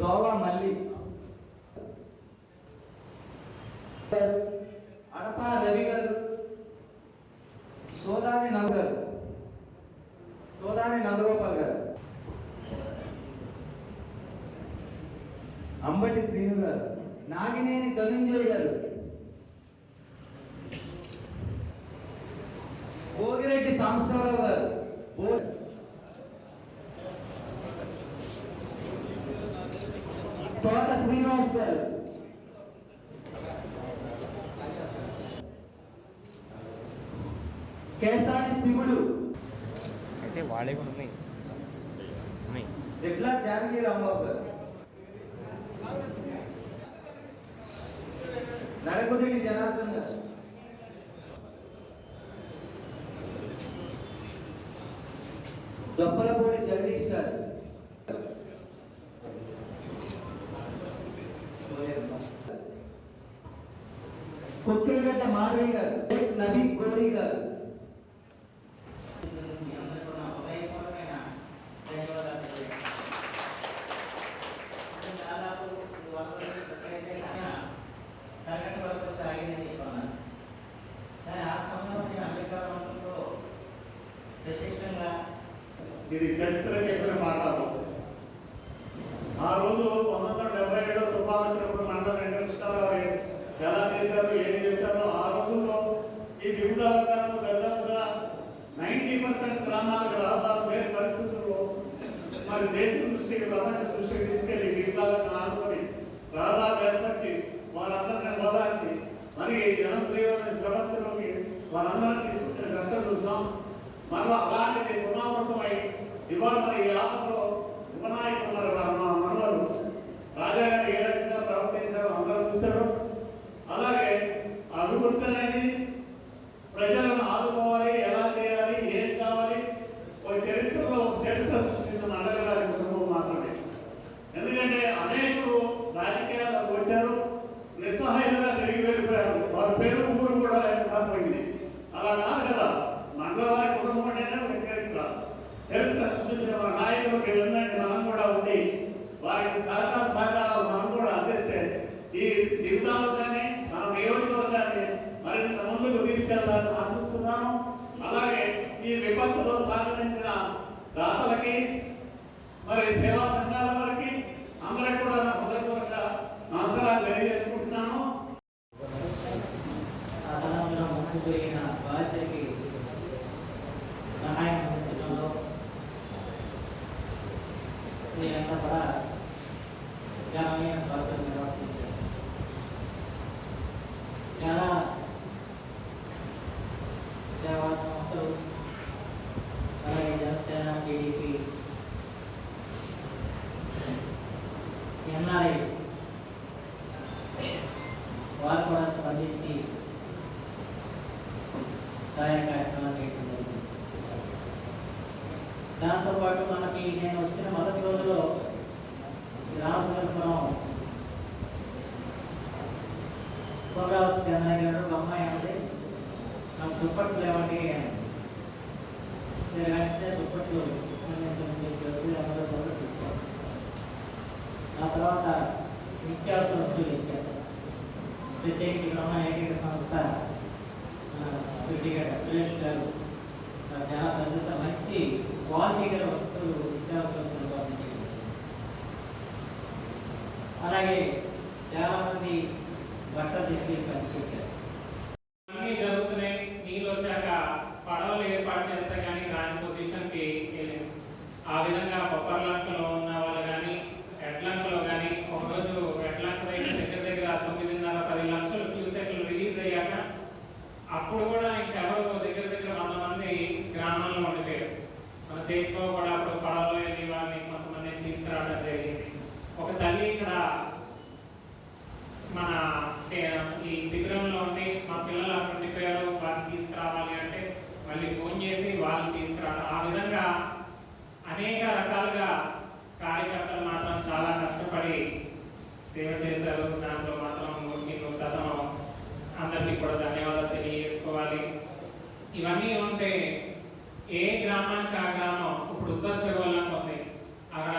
దోవా మల్లి అడప రవి గారు. సోదాని నంద గారు. సోదాని నందగోపాల్ గారు. అంబటి శ్రీను గారు. నాగినేని ధనుంజయ్ గారు. భోగిరెడ్డి సాంబశివరావు గారు. తోట శ్రీనివాస్ గారు కేసాని శివుడు. అయితే వాళ్ళే కూడా ఉన్నాయి. ఉన్నాయి. ఎట్లా జానకి రాంబాబు గారు? నడకుదిని జనార్దన్ గారు. దొప్పలపూడి జగదీష్ గారు. కొక్కిలిగడ్డ గారు నబీ గోరి గారు. ఇది చరిత్ర చేసిన మాట ఆ రోజు పంతొమ్మిది వందల డెబ్బై ఏడో తుఫాను వచ్చినప్పుడు మండల వెంకటకృష్ణరావు గారు ఎలా చేశారు ఏం చేశారో ఆ రోజుల్లో ఈ వివిధ దాదాపుగా నైంటీ పర్సెంట్ గ్రామాలకు రహదారు లేని పరిస్థితుల్లో మరి దేశం దృష్టికి ప్రపంచ దృష్టికి తీసుకెళ్ళి వివిధాలను ఆదుకొని రహదారులు ఏర్పరిచి వారందరిని ఓదార్చి మరి జనశ్రీవారి శ్రవంతిలోకి వారందరం తీసుకుంటున్న రక్తం చూసాం మరలా అలాంటిది పునరావృతమై ఇవాళ మరి ఈ ఆపదలో ఉపనాయకులు మరి మా మనవరు రాజా ఏ రకంగా ప్రవర్తించారో అందరూ చూశారు. అలాగే అభివృద్ధి అనేది ప్రజలను ఆదుకోవాలి ఎలా చేయాలి ఏం కావాలి ఒక చరిత్రలో ఒక చరిత్ర సృష్టించిన అడగగారి కుటుంబం మాత్రమే. ఎందుకంటే అనేకులు రాజకీయాలకు వచ్చారు నిస్సహాయంగా తిరిగి వెళ్ళిపోయారు. వారి పేరు ఊరు కూడా లేకుండా పోయింది. అలా కాదు కదా మండల కుటుంబం అంటేనే ఒక చరిత్ర. చరిత్ర సృష్టించిన మన నాయకులకి వెళ్ళండి మనం కూడా ఉంది. వారికి సహకార సహకారాలు మనం కూడా అందిస్తే ఈ జీవితాలతో నియోజకవర్గాన్ని మరింత ముందుకు తీసుకెళ్ళాలని ఆశిస్తున్నాను. అలాగే ఈ విపత్తులో సహకరించిన దాతలకి మరి సేవా సంఘాల వారికి అందరికి కూడా నా హృదయపూర్వక నమస్కారాలు తెలియజేసుకుంటున్నాను. బాధ్యతకి సహాయం అందించడంలో మీరంతా కూడా ఘనమైన చాలా సేవా సంస్థలు అలాగే జనసేన టీడీపీ ఎన్ఆర్ఐ వారు కూడా స్పందించి సహాయ కార్యక్రమాలు చేయడం జరిగింది. దాంతోపాటు మనకి నేను ప్రోగ్రామ్స్ చెన్నై గారు ఒక అమ్మాయి అంటే నాకు దుప్పట్లు లేవండి అంటే దుప్పట్లు అందించమని అందరూ కూడా చూశారు ఆ తర్వాత నిత్యావసర వస్తువులు ఇచ్చారు. ప్రత్యేకించి ఉన్న ఏకైక సంస్థ గారు సురేష్ గారు చాలా పెద్ద మంచి క్వాలిటీ గల వస్తువులు నిత్యావసర వస్తువులు పంపించారు. అలాగే చాలామంది మంది బట్టలు తెచ్చి పంపించారు అన్నీ ఇవన్నీ ఉంటే ఏ గ్రామానికి ఆ గ్రామం ఇప్పుడు ఉత్తర చెరువులంక ఉంది. అక్కడ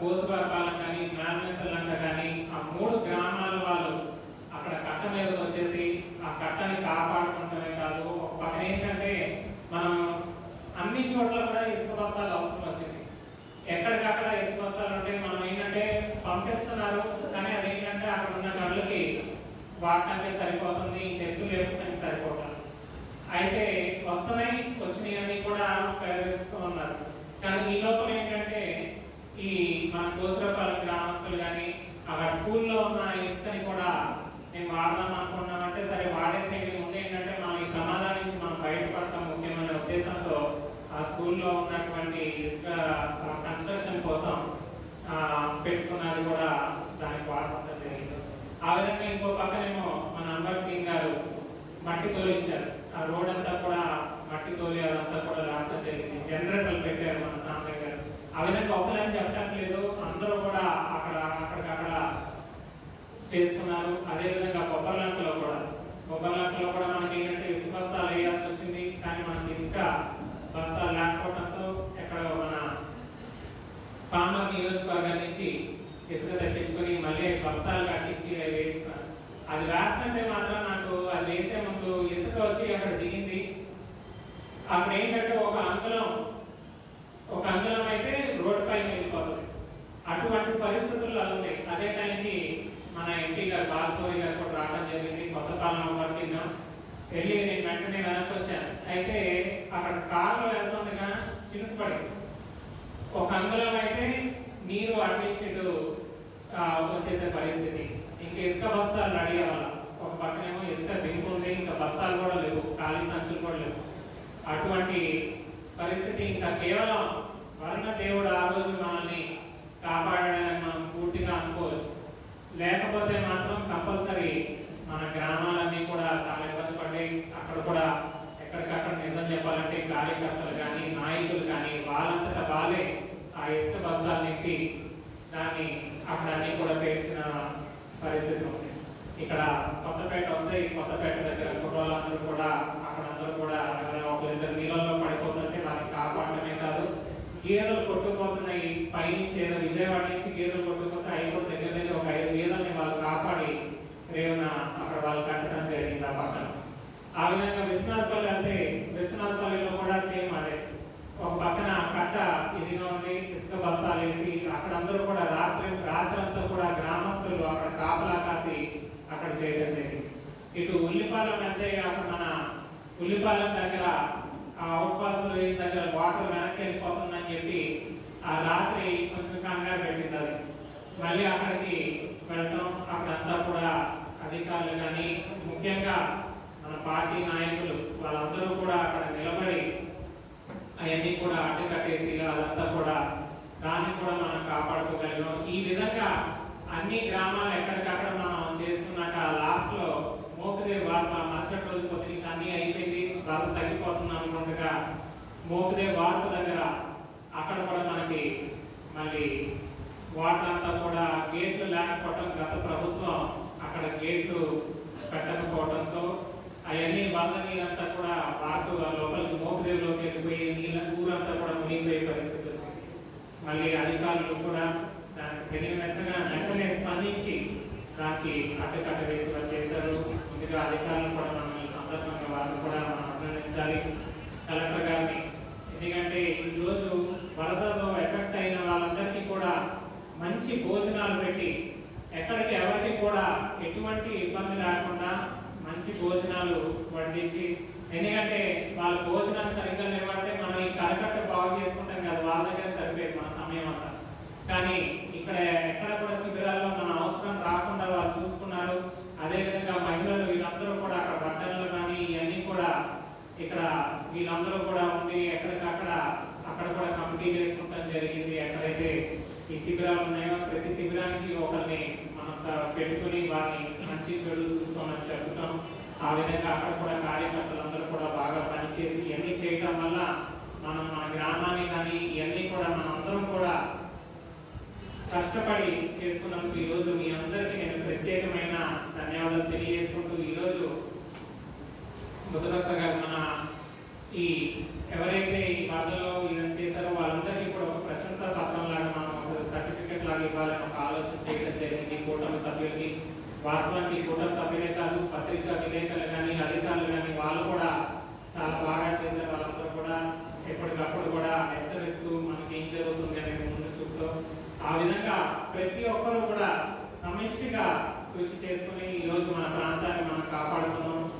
కోసపరపాలం కానీ నాణ్యతలంక కానీ ఆ మూడు గ్రామాల వాళ్ళు అక్కడ కట్ట మీద వచ్చేసి ఆ కట్టని కాపాడుకుంటమే కాదు ఒక పక్కన ఏంటంటే మనం అన్ని చోట్ల కూడా ఇసుక బస్తాలు అవసరం వచ్చింది. ఎక్కడికక్కడ ఇసుక బస్తాలు ఉంటే మనం ఏంటంటే పంపిస్తున్నారు కానీ అదేంటంటే అక్కడ ఉన్న కళ్ళకి వాడటానికి సరిపోతుంది ఎత్తు లేకుండా సరిపోతుంది అయితే వస్తున్నాయి వచ్చినాయి అన్ని కూడా ప్రయోగిస్తూ ఉన్నారు. కానీ ఈ లోపల ఏంటంటే ఈ మన కోసరపాలెం గ్రామస్తులు కానీ అక్కడ స్కూల్లో ఉన్న ఇసుకని కూడా మేము వాడదాం అనుకున్నామంటే సరే వాడేసేది ముందు ఏంటంటే మనం ఈ ప్రమాదాల నుంచి మనం బయటపడతాం ముఖ్యమైన ఉద్దేశంతో. ఆ స్కూల్లో ఉన్నటువంటి ఇసుక కన్స్ట్రక్షన్ కోసం పెట్టుకున్నది కూడా దానికి వాడటం జరిగింది. ఆ విధంగా ఇంకో పక్కనేమో మన అంబర్ సింగ్ గారు మట్టి తోలిచ్చారు. ఆ రోడ్ అంతా కూడా మట్టి తోలి అదంతా కూడా లాగడం జరిగింది. జనరేటర్లు పెట్టారు మన సాంబయ్య గారు. ఆ విధంగా ఒకలని చెప్పడానికి లేదు. అందరూ కూడా అక్కడ అక్కడికక్కడ చేసుకున్నారు. అదేవిధంగా కొబ్బరిలంకలో కూడా. కొబ్బరిలంకలో కూడా మనకి ఏంటంటే ఇసుక బస్తాలు వేయాల్సి వచ్చింది. కానీ మనకి ఇసుక బస్తాలు లేకపోవడంతో ఎక్కడ మన పామర్ నియోజకవర్గం నుంచి ఇసుక తెప్పించుకొని మళ్ళీ బస్తాలు కట్టించి అవి అది వేస్తుంటే మాత్రం నాకు అది వేసే ముందు ఇసుక వచ్చి అక్కడ దిగింది. అక్కడ ఏంటంటే ఒక అంగుళం ఒక అంగుళం అయితే రోడ్డు పైన వెళ్ళిపోతుంది. అటువంటి పరిస్థితుల్లో అలా ఉంది అదే టైంకి మన ఎంపీ గారు బాలసూరి గారు కూడా రావడం జరిగింది. కొత్త కాలం వర్తిద్దాం వెళ్ళి. నేను వెంటనే వెనక్కి వచ్చాను. అయితే అక్కడ కారులో వెళ్తుండగా చినుకు పడింది. ఒక అంగుళం అయితే నీరు అటు వచ్చేసే పరిస్థితి. ఇంకా ఇసుక బస్తాలు రెడీ అవ్వాలి? ఒక పక్కనేమో ఇసుక దింపుంది ఇంకా బస్తాలు కూడా లేవు ఖాళీ సంచులు కూడా లేవు. అటువంటి పరిస్థితి ఇంకా కేవలం వరుణ దేవుడు ఆ రోజు మనల్ని కాపాడాడని మనం పూర్తిగా అనుకోవచ్చు. లేకపోతే మాత్రం కంపల్సరీ మన గ్రామాలన్నీ కూడా చాలా ఇబ్బంది పడ్డాయి అక్కడ కూడా ఎక్కడికక్కడ నిజం చెప్పాలంటే కార్యకర్తలు కానీ నాయకులు కానీ వాళ్ళంతటా వాళ్ళే ఆ ఇసుక బస్తాలు నింపి దాన్ని అక్కడ అన్ని కూడా పేర్చిన పరిస్థితి ఉంది. ఇక్కడ కొత్తపేట వస్తే ఈ కొత్తపేట దగ్గర కుటుంబాలందరూ కూడా అక్కడ అందరూ కూడా ఒకరిద్దరు నీళ్ళల్లో పడిపోతుంటే వారిని కాపాడటమే కాదు గేదెలు కొట్టుకుపోతున్నాయి. పైనుంచి ఏదో విజయవాడ నుంచి గేదెలు కొట్టుకుపోతే అవి కూడా దగ్గర దగ్గర ఒక ఐదు గేదెల్ని వాళ్ళు కాపాడి రేవున అక్కడ వాళ్ళు కట్టడం జరిగింది ఆ పక్కన. ఆ విధంగా విశ్వనాథపల్లి అంటే విశ్వనాథపల్లిలో కూడా సేమ్ అదే. ఒక పక్కన కట్ట ఇదిగా ఉండి ఇసుక బస్తాలు వేసి అక్కడ అందరూ కూడా రాత్రి రాత్రంతా కూడా గ్రామస్తులు అక్కడ కాపలా కాసి అక్కడ చేయడం జరిగింది. ఇటు ఉల్లిపాలెం అంటే అక్కడ మన ఉల్లిపాలెం దగ్గర ఆ అవుట్ వేసిన దగ్గర వాటర్ వెనక్కి వెళ్ళిపోతుందని చెప్పి ఆ రాత్రి కొంచెం కంగారు పెట్టింది అది. మళ్ళీ అక్కడికి వెళ్తాం. అక్కడంతా కూడా అధికారులు కానీ ముఖ్యంగా మన పార్టీ నాయకులు వాళ్ళందరూ కూడా అక్కడ నిలబడి అవన్నీ కూడా అడ్డు కట్టేసి అదంతా కూడా దాన్ని కూడా మనం కాపాడుకోగలిగాం. ఈ విధంగా అన్ని గ్రామాలు ఎక్కడికక్కడ మనం చేసుకున్నాక లాస్ట్లో మోకుదేవి వార్త మరుసటి రోజు పొద్దున అన్నీ అయిపోయింది. వాళ్ళు తగ్గిపోతుంది అనుకుంటగా మోపుదేవి వార్పు దగ్గర అక్కడ కూడా మనకి మళ్ళీ వాటర్ అంతా కూడా గేట్లు లేకపోవడం గత ప్రభుత్వం అక్కడ గేట్లు పెట్టకపోవడంతో అవన్నీ వరద నీళ్ళంతా కూడా పార్కు లోపలికి మోపుదేవిలోకి వెళ్ళిపోయి నీళ్ళ ఊరంతా కూడా మునిగిపోయే పరిస్థితి వచ్చింది. మళ్ళీ అధికారులు కూడా దానికి తగిన వెంటనే వెంటనే స్పందించి దానికి అడ్డుకట్ట వేసి చేశారు. ముందుగా అధికారులు కూడా మనం ఈ సందర్భంగా వారిని కూడా మనం అభినందించాలి కలెక్టర్ గారిని ఎందుకంటే ఈరోజు వరదలో ఎఫెక్ట్ అయిన వాళ్ళందరికీ కూడా మంచి భోజనాలు పెట్టి ఎక్కడికి ఎవరికి కూడా ఎటువంటి ఇబ్బంది లేకుండా మంచి భోజనాలు వండించి ఎందుకంటే వాళ్ళ భోజనాలు సరిగ్గా లేవంటే మనం ఈ కరకట్ట బాగు చేసుకుంటాం కదా వాళ్ళ దగ్గర సరిపోయేది మన సమయం అంతా. కానీ ఇక్కడ ఎక్కడ కూడా శిబిరాల్లో మన అవసరం రాకుండా వాళ్ళు చూసుకున్నారు. అదేవిధంగా మహిళలు వీళ్ళందరూ కూడా అక్కడ బట్టలు కానీ ఇవన్నీ కూడా ఇక్కడ వీళ్ళందరూ కూడా ఉండి ఎక్కడికక్కడ అక్కడ కూడా కమిటీ చేసుకుంటాం జరిగింది. ఎక్కడైతే ఈ శిబిరాలు ఉన్నాయో ప్రతి శిబిరానికి ఒకరిని పెట్టుకుని వారిని మంచి చెడు చూసుకోమని చెప్తాం ఆ విధంగా అక్కడ కూడా కార్యకర్తలందరూ కూడా బాగా పనిచేసి ఇవన్నీ చేయడం వల్ల మనం మన గ్రామాన్ని కానీ ఇవన్నీ కూడా మనం అందరం కూడా కష్టపడి చేసుకున్నందుకు ఈ రోజు మీ అందరికీ నేను ప్రత్యేకమైన ధన్యవాదాలు తెలియజేసుకుంటూ ఈరోజు రోజు ముద్రస గారు మన ఈ జరిగింది కూటమి సభ్యులకి వాస్తవానికి కూటమి సభ్యులే పత్రికా విలేకరులు కానీ అధికారులు కానీ వాళ్ళు కూడా చాలా బాగా చేశారు. వాళ్ళందరూ కూడా ఎప్పటికప్పుడు కూడా హెచ్చరిస్తూ మనకి ఏం జరుగుతుంది అనేది ముందు చూపుతూ ఆ విధంగా ప్రతి ఒక్కరు కూడా సమిష్టిగా కృషి చేసుకుని ఈరోజు మన ప్రాంతాన్ని మనం కాపాడుతున్నాం.